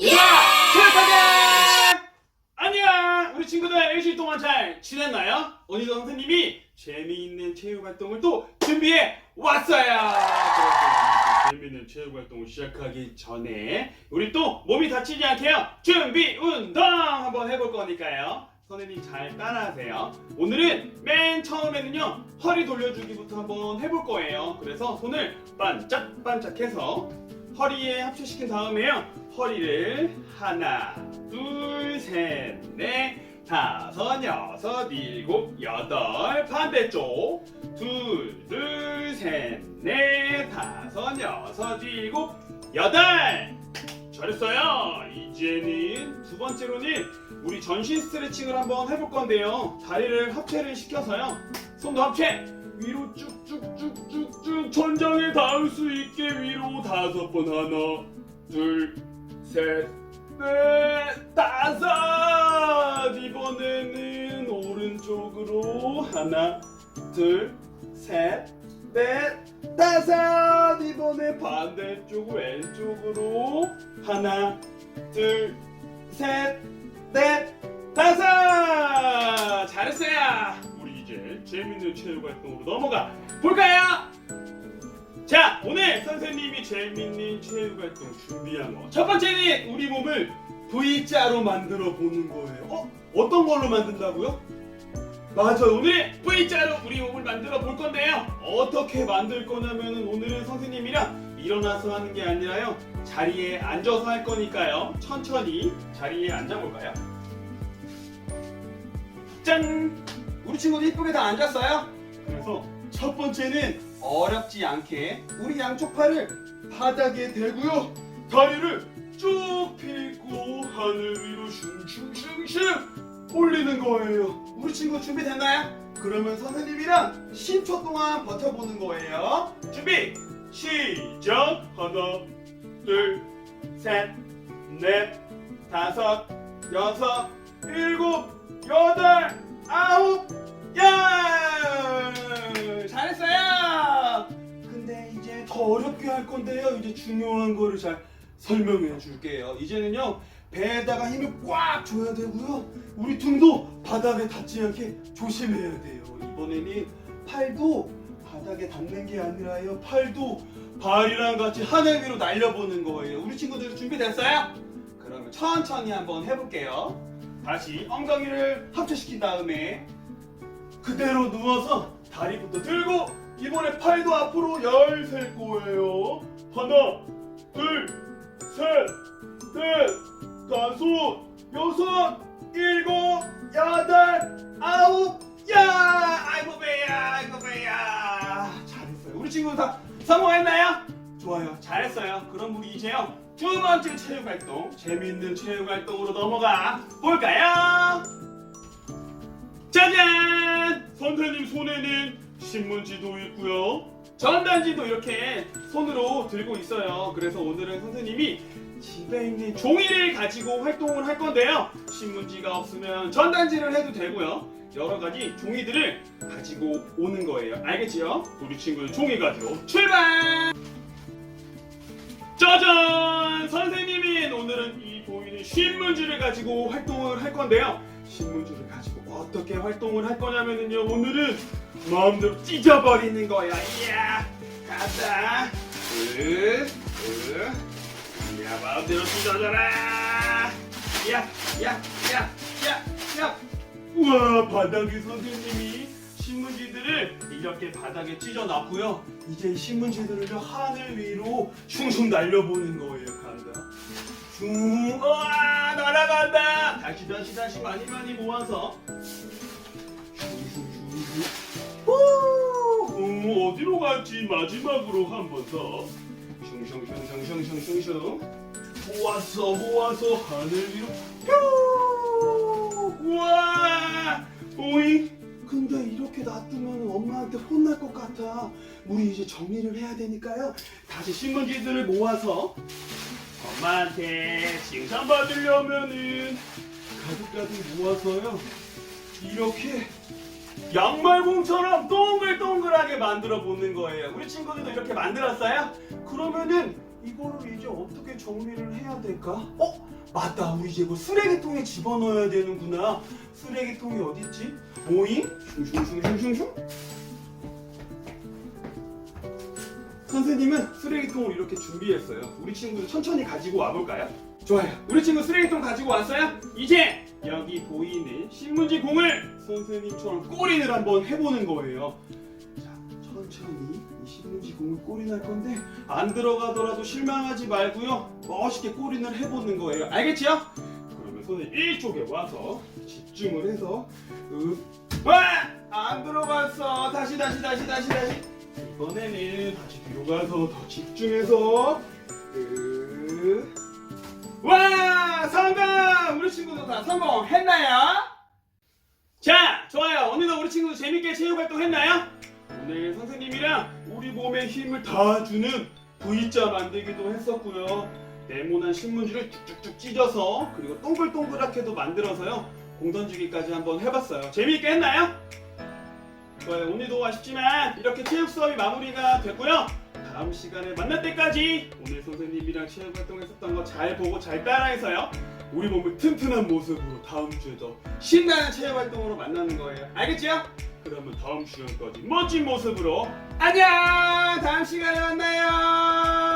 예! 체육하게! 안녕! 우리 친구들 일주일 동안 잘 지냈나요? 오늘도 선생님이 재미있는 체육활동을 또 준비해 왔어요! 재미있는 체육활동을 시작하기 전에 우리 또 몸이 다치지 않게요! 준비 운동 한번 해볼 거니까요. 선생님 잘 따라하세요. 오늘은 맨 처음에는요, 허리 돌려주기부터 한번 해볼 거예요. 그래서 손을 반짝반짝해서 허리에 합체시킨 다음에요. 허리를 하나, 둘, 셋, 넷, 다섯, 여섯, 일곱, 여덟, 반대쪽. 둘, 둘, 셋, 넷, 다섯, 여섯, 일곱, 여덟. 잘했어요. 이제는 두 번째로는 우리 전신 스트레칭을 한번 해볼 건데요. 다리를 합체를 시켜서요. 손도 합체. 위로 쭉쭉쭉쭉쭉 천장에 닿을 수 있게 위로 다섯 번 하나 둘 셋 넷 다섯. 이번에는 오른쪽으로 하나 둘 셋 넷 다섯. 이번에 반대쪽 왼쪽으로 하나 둘 셋 넷 다섯. 잘했어요. 우리 이제 재밌는 체육 활동으로 넘어가 볼까요? 자 오늘 선생님이 재밌는 체육활동 준비한 거 첫 번째는 우리 몸을 V자로 만들어 보는 거예요 어? 어떤 걸로 만든다고요? 맞아요 오늘 V자로 우리 몸을 만들어 볼 건데요 어떻게 만들 거냐면 오늘은 선생님이랑 일어나서 하는 게 아니라요 자리에 앉아서 할 거니까요 천천히 자리에 앉아볼까요? 짠! 우리 친구들 이쁘게 다 앉았어요? 그래서 첫 번째는 어렵지 않게 우리 양쪽 팔을 바닥에 대고요. 다리를 쭉 펴고 하늘 위로 슝슝슝슝 올리는 거예요. 우리 친구 준비됐나요? 그러면 선생님이랑 10초 동안 버텨보는 거예요. 준비! 시작! 하나, 둘, 셋, 넷, 다섯, 여섯, 일곱, 여덟, 아홉, 열! 더 어렵게 할 건데요. 이제 중요한 거를 잘 설명해 줄게요. 이제는요, 배에다가 힘을 꽉 줘야 되고요. 우리 등도 바닥에 닿지 않게 조심해야 돼요. 이번에는 팔도 바닥에 닿는 게 아니라요. 팔도 발이랑 같이 하늘 위로 날려보는 거예요. 우리 친구들 준비됐어요? 그러면 천천히 한번 해볼게요. 다시 엉덩이를 합체시킨 다음에 그대로 누워서 다리부터 들고 이번에 팔도 앞으로 열셀 거예요. 하나, 둘, 셋, 넷, 다섯, 여섯, 일곱, 여덟, 아홉, 야! 아이고 배야, 아이고 배야. 잘했어요. 우리 친구 다 성공했나요? 좋아요. 잘했어요. 그럼 우리 이제요. 두 번째 체육 활동, 재미있는 체육 활동으로 넘어가 볼까요? 짜잔! 선생님 손에는 신문지도 있고요. 전단지도 이렇게 손으로 들고 있어요. 그래서 오늘은 선생님이 집에 있는 종이를 가지고 활동을 할 건데요. 신문지가 없으면 전단지를 해도 되고요. 여러 가지 종이들을 가지고 오는 거예요. 알겠지요? 우리 친구들 종이 가지고 출발! 짜잔! 선생님이 오늘은 이 보이는 신문지를 가지고 활동을 할 건데요. 신문지를 가지고 어떻게 활동을 할 거냐면요. 오늘은 마음대로 찢어버리는 거야. 이야! 가자! 으, 으. 이야, 마음대로 찢어져라! 야, 야, 야, 야, 야! 우와, 바닥에 선생님이 신문지들을 이렇게 바닥에 찢어놨고요. 이제 이 신문지들을 하늘 위로 슝슝 날려보는 거예요. 간다. 슝, 우와, 날아간다. 다시 다시 다시 많이 많이 모아서. 후, 음, 어디로 갈지 마지막으로 한 번 더. 슝슝슝슝슝슝슝. 모았어 모아서 하늘 위로 뾰. 우와, 오잉. 근데 이렇게 놔두면 엄마한테 혼날 것 같아. 우리 이제 정리를 해야 되니까요. 다시 신문지들을 모아서 엄마한테 칭찬받으려면은 가득가득 모아서요. 이렇게 양말봉처럼 동글동글하게 만들어 보는 거예요. 우리 친구들도 이렇게 만들었어요? 그러면은 이거를 이제 어떻게 정리를 해야 될까? 어? 맞다 우리 이제 뭐 쓰레기통에 집어넣어야 되는구나 쓰레기통이 어딨지? 오잉? 슝슝슝슝슝슝 선생님은 쓰레기통을 이렇게 준비했어요 우리 친구도 천천히 가지고 와볼까요? 좋아요 우리 친구 쓰레기통 가지고 왔어요? 이제 여기 보이는 신문지 공을 선생님처럼 꼬린을 한번 해보는 거예요 자 천천히 이 신문지 공을 꼬린할 건데 안 들어가더라도 실망하지 말고요. 멋있게 꼬린을 해보는 거예요. 알겠지요? 그러면 손을 이쪽에 와서 집중을 해서 으, 와! 안 들어갔어. 다시 다시 다시 다시 다시. 이번에는 다시 뒤로 가서 더 집중해서 으, 와! 성공! 우리 친구도 다 성공했나요? 자, 좋아요. 오늘도 우리 친구도 재밌게 체육활동 했나요? 오늘 선생님이랑 우리 몸에 힘을 다 주는 V자 만들기도 했었고요. 네모난 신문지를 쭉쭉쭉 찢어서 그리고 동글동글하게도 만들어서요. 공 던지기까지 한번 해봤어요. 재미있게 했나요? 좋아요. 오늘도 아쉽지만 이렇게 체육 수업이 마무리가 됐고요. 다음 시간에 만날 때까지 오늘 선생님이랑 체육 활동했었던 거 잘 보고 잘 따라해서요. 우리 몸을 튼튼한 모습으로 다음 주에 더 신나는 체육 활동으로 만나는 거예요. 알겠죠? 그러면 다음 시간까지 멋진 모습으로 안녕! 다음 시간에 만나요!